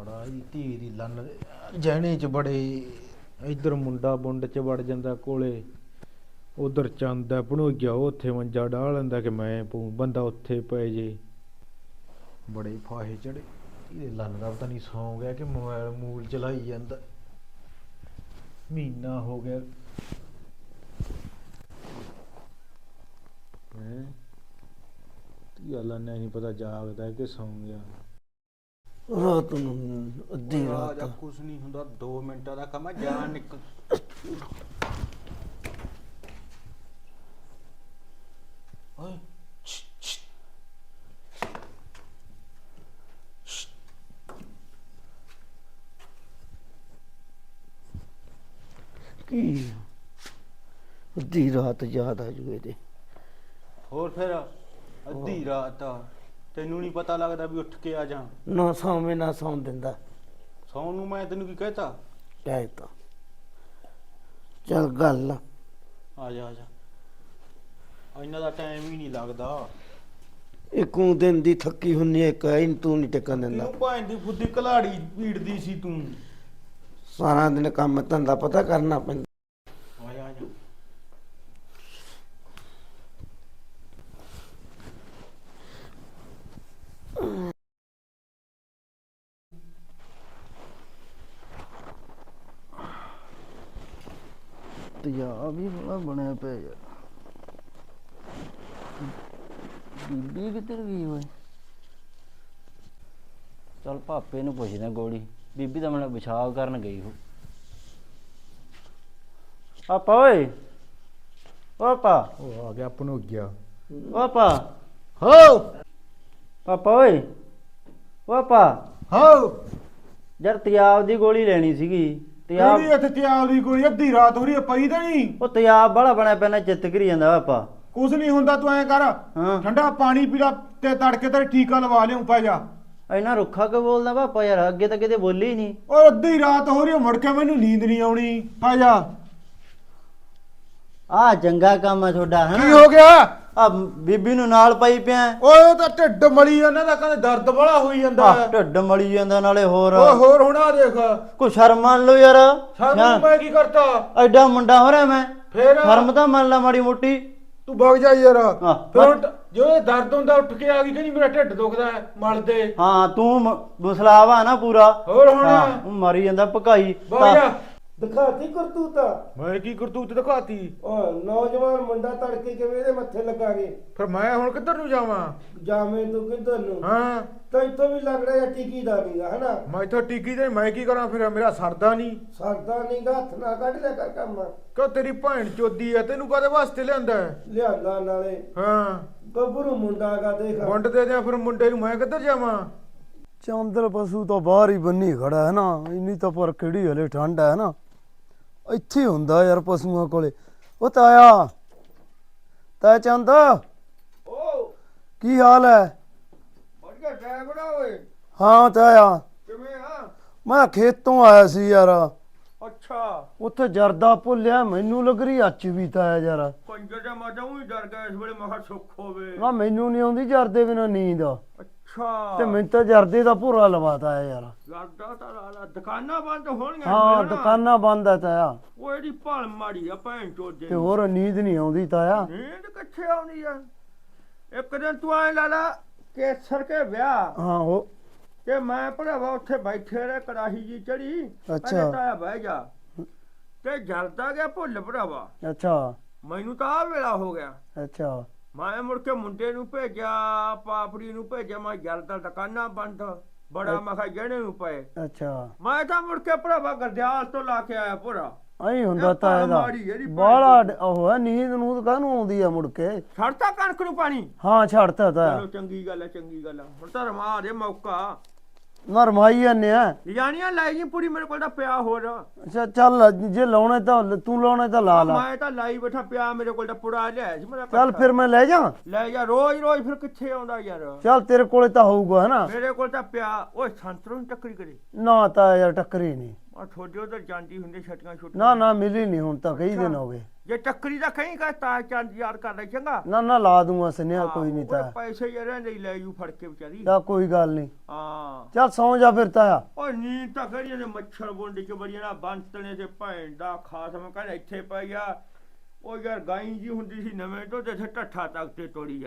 ਬੜਾ ਹੀ ਧੀ ਦੀ ਲੰਨ। ਜਹਿਣੇ ਚ ਬੜੇ, ਇੱਧਰ ਮੁੰਡਾ ਬੁੰਡ ਚ ਵੜ ਜਾਂਦਾ ਕੋਲੇ। ਉਧਰ ਚੰਦ ਹੈ ਭਣੋਈਆ ਉੱਥੇ ਮੰਜਾ ਡਾਹ ਲੈਂਦਾ ਕਿ ਮੈਂ ਪਊ, ਬੰਦਾ ਉੱਥੇ ਪੈ ਜੇ। ਬੜੇ ਫਾਹੇ ਚੜੇ ਇਹਦੇ ਲੰਨ ਦਾ ਪਤਾ ਨਹੀਂ ਸੌਂ ਗਿਆ ਕਿ ਮੋਬਾਈਲ ਮੂਲ ਚਲਾਈ ਜਾਂਦਾ। ਮਹੀਨਾ ਹੋ ਗਿਆ। ਹੈ? ਕੀ ਗੱਲ ਨਹੀਂ ਪਤਾ ਜਾਗਦਾ ਕਿ ਸੌਂ ਗਿਆ। ਰਾਤ ਨੂੰ ਅੱਧੀ ਰਾਤ ਰਾਜਾ ਕੁਛ ਨਹੀਂ ਹੁੰਦਾ 2 ਮਿੰਟਾਂ ਦਾ ਕੰਮ ਹੈ ਜਾਨ ਨਿਕਲ ਓਏ ਕੀ? ਅੱਧੀ ਰਾਤ ਯਾਦ ਆ ਜੂਏ ਤੇ ਹੋਰ ਫਿਰ ਅੱਧੀ ਰਾਤ ਆ। ਤੈਨੂੰ ਨਹੀਂ ਪਤਾ ਲੱਗਦਾ ਵੀ ਉੱਠ ਕੇ ਆ ਜਾ ਨਾ ਸੌਵੇਂ ਨਾ ਸੌਣ ਦਿੰਦਾ। ਸੌਣ ਨੂੰ ਮੈਂ ਤੈਨੂੰ ਕੀ ਕਹਤਾ? ਕਹਿ ਤਾ ਚੱਲ ਗੱਲ ਆ। ਜਾ ਆ ਜਾ। ਇੰਨਾ ਦਾ ਟਾਈਮ ਹੀ ਨਹੀਂ ਲੱਗਦਾ। ਇੱਕੋ ਦਿਨ ਦੀ ਥੱਕੀ ਹੁੰਨੀ ਇੱਕ ਐ ਤੂੰ ਨਹੀਂ ਟਿਕਣ ਦਿੰਦਾ। ਤੈਨੂੰ ਭਾਂ ਦੀ ਫੁੱਦੀ ਕਲਾੜੀ ਪੀੜਦੀ ਸੀ ਤੂੰ। ਸਾਰਾ ਦਿਨ ਕੰਮ ਧੰਦਾ ਪਤਾ ਕਰਨਾ ਪੈਂਦਾ ਆ ਜਾ ਆ ਜਾ ਤਿਆ ਵੀ ਬੜਾ ਬਣਿਆ ਪਿਆ ਯਾਰ। ਬੀਬੀ ਕਿੱਧਰ ਗਈ ਓਏ? ਚਲ ਪਾਪੇ ਨੂੰ ਪੁੱਛਦੇ ਹਾਂ ਗੋਲੀ। ਬੀਬੀ ਤਾਂ ਮੈਨੂੰ ਪਿਸ਼ਾਬ ਕਰਨ ਗਈ ਹੋ ਪਾਪਾ ਓਏ। ਓ ਪਾਪਾ। ਉਹ ਆ ਗਿਆ ਭਣੋਈਆ ਓ ਪਾਪਾ। ਹੋ। ਪਾਪਾ ਓਏ। ਓ ਪਾਪਾ। ਹੋ। ਯਾਰ ਤਿਆਬ ਦੀ ਗੋਲੀ ਲੈਣੀ ਸੀਗੀ। ਤਿਆਬ ਕਿਹੜੀ ਇੱਥੇ ਤਿਆਬ ਦੀ ਕੋਈ ਅੱਧੀ ਰਾਤ ਹੋ ਰਹੀ ਹੈ ਪਈ ਤਾਂ ਨਹੀਂ। ਉਹ ਤਿਆਬ ਬੜਾ ਬਣਿਆ ਪੈਣਾ ਚਿੱਤ ਕਰੀ ਜਾਂਦਾ ਪਾਪਾ ਕੁਛ ਨਹੀਂ ਹੁੰਦਾ ਤੂੰ ਐ ਕਰ। ਹਾਂ। ਠੰਡਾ ਪਾਣੀ ਪੀ ਲਾ ਤੇ ਤੜਕੇ ਤੇ ਟੀਕਾ ਲਵਾ ਲਿਆਉਂ ਪੈ ਜਾ। ਇੰਨਾ ਰੁੱਖਾ ਕਿ ਬੋਲਦਾ ਪਾਪਾ ਯਾਰ ਅੱਗੇ ਤਾਂ ਕਿਤੇ ਬੋਲੀ ਹੀ ਨਹੀਂ ਓਏ ਅੱਧੀ ਰਾਤ ਹੋ ਰਹੀ ਹੈ ਮੁੜ ਕੇ ਮੈਨੂੰ ਨੀਂਦ ਨਹੀਂ ਆਉਣੀ। ਪੈ ਜਾ। ਆ ਚੰਗਾ ਕੰਮ ਆ ਤੁਹਾਡਾ ਕੀ ਹੋ ਗਿਆ? ਆ ਬੀਬੀ ਨੂੰ ਨਾਲ ਪਾਈ ਪਿਆ। ਓਏ ਤਾਂ ਢਿੱਡ ਮਲੀ ਇਹਨਾਂ ਦਾ ਕਹਿੰਦੇ ਦਰਦ ਬੜਾ ਹੋਈ ਜਾਂਦਾ। ਆ ਢਿੱਡ ਮਲੀ ਜਾਂਦਾ ਨਾਲੇ ਹੋਰ। ਓਏ ਹੋਰ ਹੋਣਾ ਦੇਖ। ਕੋਈ ਸ਼ਰਮ ਮੰਨ ਲਓ ਯਾਰ। ਸਾਨੂੰ ਮੈਂ ਕੀ ਕਰਤਾ? ਐਡਾ ਮੁੰਡਾ ਹੋ ਰਿਹਾ ਮੈਂ। ਫੇਰ? ਸ਼ਰਮ ਤਾਂ ਮੰਨ ਲਾ ਮਾੜੀ ਮੋਟੀ। ਤੂੰ ਵਗ ਜਾ ਯਾਰ। ਫਿਰ ਇਹ ਦਰਦ ਹੁੰਦਾ ਉੱਠ ਕੇ ਆ ਗਈ ਕਹਿੰਦੀ ਮੇਰਾ ਢਿੱਡ ਦੁਖਦਾ ਮਲ ਦੇ। ਹਾਂ ਤੂੰ ਮੁਸਲਾਵਾ ਨਾ ਪੂਰਾ। ਹੋਰ ਹੁਣ? ਮਰੀ ਜਾਂਦਾ ਭਕਾਈ। ਵਗ ਜਾ। ਦਿਖਾਤੀ ਕਰਤੂਤਾ? ਮੈਂ ਕੀ ਕਰਤੂਤ ਦਿਖਾਤੀ? ਓ ਨੌਜਵਾਨ ਮੁੰਡਾ ਤੜਕੇ ਕਿਵੇਂ ਇਹਦੇ ਮੱਥੇ ਲੱਗਾਗੇ? ਫਿਰ ਮੈਂ ਹੁਣ ਕਿੱਧਰ ਨੂੰ ਜਾਵਾਂ? ਜਾਵੇਂ ਤੂੰ ਕਿੱਧਰ ਨੂੰ? ਹਾਂ। ਤਾਂ ਇੱਥੋਂ ਵੀ ਲੱਗ ਰਿਹਾ ਟਿਕੀ ਦਾ ਨਹੀਂਗਾ ਹਨਾ? ਮੈਂ ਇੱਥੋਂ ਟਿੱਕੀ ਤੇ ਮੈਂ ਕੀ ਕਰਾਂ ਫਿਰ? ਮੇਰਾ ਸਰਦਾ ਨਹੀਂ। ਸਰਦਾ ਨਹੀਂਗਾ ਹੱਥ ਨਾ ਕੱਢ ਲਿਆ ਕਰ ਕੰਮ। ਕਿਉਂ ਤੇਰੀ ਭੈਣ ਚੋਦੀ ਆ? ਤੈਨੂੰ ਕਾਦੇ ਵਾਸਤੇ ਲਿਆਂਦਾ? ਲਿਆਂਦਾ ਨਾਲੇ। ਹਾਂ। ਗੱਭਰੂ ਮੁੰਡਾ ਗਾ ਦੇਖ ਵੰਡ ਦੇ ਦਿਆਂ ਫਿਰ ਮੁੰਡੇ ਨੂੰ ਮੈਂ ਕਿੱਧਰ ਜਾਵਾਂ? ਚੰਦਰ ਪਸ਼ੂ ਤਾਂ ਬਾਹਰ ਹੀ ਬੰਨੀ ਖੜਾ ਹੈ ਨਾ। ਇੰਨੀ ਤਾਂ ਪਰ ਕਿਹੜੀ ਹਲੇ ਠੰਡ ਹੈ ਨਾ। ਇੱਥੇ ਹੁੰਦਾ ਯਾਰ ਪਸ਼ੂਆਂ ਕੋਲੇ। ਉਹ ਤਾਇਆ ਤਾਇਆ ਚੰਦ ਓ। ਕੀ ਹਾਲ ਹੈ? ਵਧੀਆ ਡਰਾਈਵਰ ਓਏ। ਹਾਂ ਤਾਇਆ। ਕਿਵੇਂ ਆ? ਮੈਂ ਖੇਤੋਂ ਆਇਆ ਸੀ ਯਾਰ। ਅੱਛਾ। ਉੱਥੇ ਜਰਦਾ ਭੁੱਲਿਆ ਮੈਨੂੰ ਲੱਗ ਰਹੀ ਅੱਚ ਵੀ ਤਾਇਆ ਯਾਰ। ਪੰਜੇ ਦਾ ਮਾਤਾ ਉਹੀ ਡਰ ਗਿਆ ਇਸ ਵੇਲੇ ਮਹਾ ਸੁੱਖ ਹੋਵੇ। ਨਾ ਮੈਨੂੰ ਨਹੀਂ ਆਉਂਦੀ ਜਰਦੇ ਬਿਨਾਂ ਨੀਂਦ। ਅੱਛਾ। ਤੇ ਮੈਨੂੰ ਤਾਂ ਜਰਦੇ ਦਾ ਭੁਰਾ ਲਵਾਤਾ ਹੈ ਯਾਰ। ਲੱਗਦਾ ਤਾਂ ਲਾਲਾ ਦੁਕਾਨਾਂ ਬੰਦ ਹੋਣਗੀਆਂ ਹਾਂ ਨਾ। ਦੁਕਾਨਾਂ ਬੰਦ ਤਾਇਆ ਉਹ ਇਹਦੀ ਭਲ ਮਾਰੀ ਆ ਭੈਣ ਚੋਦੇ ਤੇ ਹੋਰ ਨੀਂਦ ਨਹੀਂ ਆਉਂਦੀ ਤਾਇਆ ਨੀਂਦ ਕਿੱਥੇ ਆਉਣੀ ਆ? ਇੱਕ ਦਿਨ ਤੂੰ ਆਏ ਲਾਲਾ ਕੇਸਰ ਕੇ ਵਿਆਹ। ਹਾਂ ਉਹ ਤੇ ਮੈਂ ਭਰਾਵਾ ਉੱਥੇ ਬੈਠੇ ਰਹੇ ਕੜਾਹੀ ਜੀ ਚੜੀ। ਅੱਛਾ। ਤਾਇਆ ਬਹਿ ਜਾ। ਤੇ ਜਲਦਾ ਗਿਆ ਭੁੱਲ ਭਰਾਵਾ। ਅੱਛਾ। ਮੈਨੂੰ ਤਾਂ ਆ ਵੇਲਾ ਹੋ ਗਿਆ। ਅੱਛਾ। ਮੈਂ ਮੁੜ ਕੇ ਮੁੰਡੇ ਨੂੰ ਭੇਜਿਆ ਪਾਪੜੀ ਨੂੰ ਭੇਜਿਆ ਮੈਂ ਜਲਦਾ ਦੁਕਾਨਾਂ ਬੰਦ ਬੜਾ ਮੈਂ ਕਿਹਾ ਜਣੇ ਨੂੰ ਪਏ। ਅੱਛਾ। ਮੈਂ ਤਾਂ ਮੁੜ ਕੇ ਭਰਾਵਾ ਗਰਦਿਆਲ ਤੋਂ ਲਾ ਕੇ ਆਇਆ ਭਰਾ। ਐਂ ਹੁੰਦਾ ਤਾਂ ਇਹਦਾ। ਜਿਹੜੀ ਬਾਹਲਾ ਉਹ ਹੈ ਨੀਂਦ ਨੂੰ ਕਾਹਨੂੰ ਆਉਂਦੀ ਆ ਮੁੜ ਕੇ? ਛੱਡਤਾ ਕਣਕ ਨੂੰ ਪਾਣੀ? ਹਾਂ ਛੱਡਤਾ ਤਾ। ਚਲੋ ਚੰਗੀ ਗੱਲ ਹੈ ਚੰਗੀ ਗੱਲ ਹੈ। ਹੁਣ ਤਾਂ ਰਮਾ ਦੇ ਮੌਕਾ। ਨਾ ਰਮਾਈ ਜਾਂਦੇ ਆ। ਜਾਣੀਆਂ ਲੈ ਜੀ ਪੂਰੀ ਮੇਰੇ ਕੋਲ ਤਾਂ ਪਿਆ ਹੋਰ। ਅੱਛਾ ਚੱਲ ਜੇ ਲਾਉਣਾ ਤਾਂ ਤੂੰ ਲਾਉਣਾ ਤਾਂ ਲਾ ਲਾ। ਮੈਂ ਤਾਂ ਲਾਈ ਬੈਠਾ ਪਿਆ ਮੇਰੇ ਕੋਲ ਤਾਂ ਪੁੜਾ ਲਿਆ ਸੀ ਮੇਰਾ ਚੱਲ ਫਿਰ ਮੈਂ ਲੈ ਜਾ। ਲੈ ਜਾ ਰੋਜ਼ ਰੋਜ਼ ਫਿਰ ਕਿੱਥੇ ਆਉਂਦਾ ਯਾਰ। ਚੱਲ ਤੇਰੇ ਕੋਲੇ ਤਾਂ ਹੋਊਗਾ ਹਨਾ। ਮੇਰੇ ਕੋਲ ਤਾਂ ਪਿਆ ਓਏ ਸੰਤਰੋਂ ਟੱਕਰੀ ਕਰੇ। ਨਾ ਤਾਂ ਯਾਰ ਟੱਕਰੀ ਨਹੀਂ। ਆ ਥੋੜੇ ਉਧਰ ਜਾਂਦੀ ਹੁੰਦੀ ਛਟੀਆਂ ਛੁੱਟੀਆਂ ਨਾ ਨਾ ਮਿਲੀ ਨਹੀਂ ਹੁਣ ਤਾਂ ਕਈ ਦਿਨ ਹੋ ਗਏ। ਜੇ ਟੱਕਰੀ ਦਾ ਕਹੀਂ ਕਹ ਤਾਂ ਚੰਦ ਯਾਰ ਕਰ ਲੈ ਚੰਗਾ? ਨਾ ਨਾ ਲਾ ਦੂੰਗਾ ਸਨੇਹਾ ਕੋਈ ਨਹੀਂ ਓਏ ਤਾਂ। ਪੈਸੇ ਯਾਰਾਂ ਦੇ ਲੈ ਜੂ ਫੜ ਕੇ ਵਿਚਾਰੀ। ਤਾਂ ਕੋਈ ਗੱਲ ਨਹੀਂ ਹਾਂ। ਚੱਲ ਸੌਂ ਜਾ ਫਿਰ ਤਾਇਆ ਓ ਨੀਂਦ ਤਾਂ ਕਰੀਏ ਨੇ ਮੱਛਰ ਬੁੰਡ ਚ ਬੜੀਆਂ ਨਾ ਬੰਤਣੇ ਤੇ ਭੈਣ ਦਾ ਖਾਸ ਮੈਂ ਕਹਿੰਦਾ ਇੱਥੇ ਪਈ ਆ। ਉਹ ਯਾਰ ਗਾਈ ਜੀ ਹੁੰਦੀ ਸੀ ਨਵੇਂ ਤੋਂ ਤੇ ਢੱਠਾ ਤੱਕ ਤੇ ਤੋੜੀ